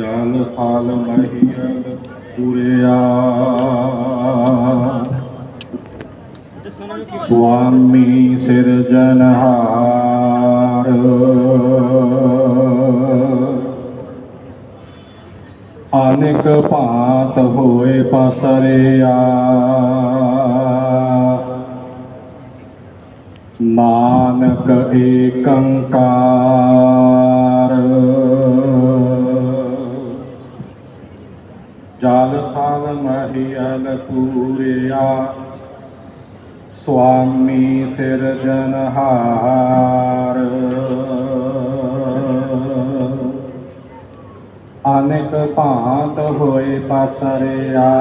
ਜਲ ਥਲ ਮਹੀਲ ਪੁਰਿਆ। ਸੁਆਮੀ ਸਿਰਜਨਹਾਰ ਅਨੇਕ ਭਾਂਤ ਹੋਏ ਪਸਰਿਆ। ਨਾਨਕ ਏਕੰਕਾਰ। अभियलपूरया स्वामी सिर्जनहार। अनेक पात होए पसरया।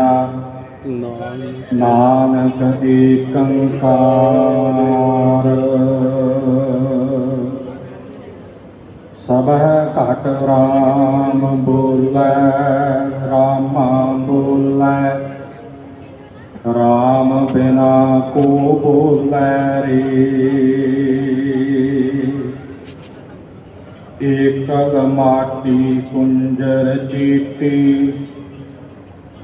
नानक एकंकार। सब कट राम बोल रामा बो बिना को एक माटी कुंजर चीटी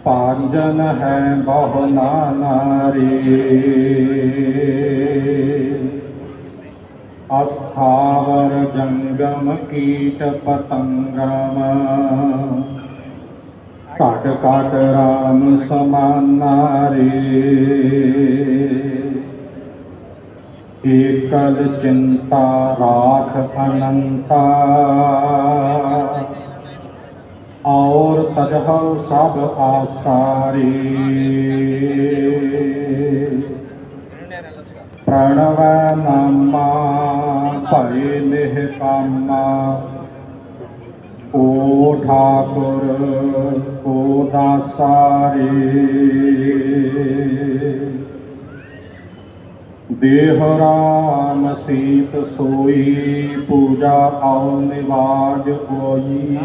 पांजन है बहना नारी। अस्थावर जंगम कीट पतंगम કાકરામ સમાનારી એકલ चिंता राख अनंता और तजहव सब आसारी। प्रणव नमा परिनिह निहकामा ਕੋ ਠਾਕੁਰ, ਕੋ ਦਾਸਾਰੇ। ਦੇਹ ਰਾਮ ਸੀਤ ਸੋਈ, ਪੂਜਾ ਆਉ ਨਿਵਾਜ ਹੋਈ।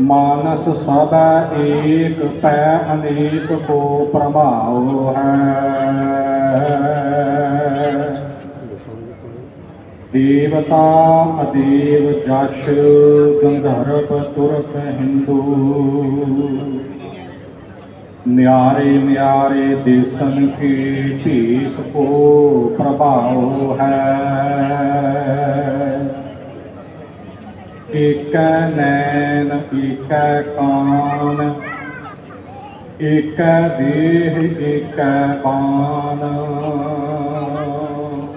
ਮਾਨਸ ਸਦਾ ਏਕ, ਪੈ ਅਨੇਕ ਕੋ ਪ੍ਰਭਾਵ ਹੈ। देवता अदेव जाश गंधर्व तुरक हिंदू। न्यारे न्यारे देशन के देश को प्रभाव है। एक नैन, एक कान, एक देह, एक बान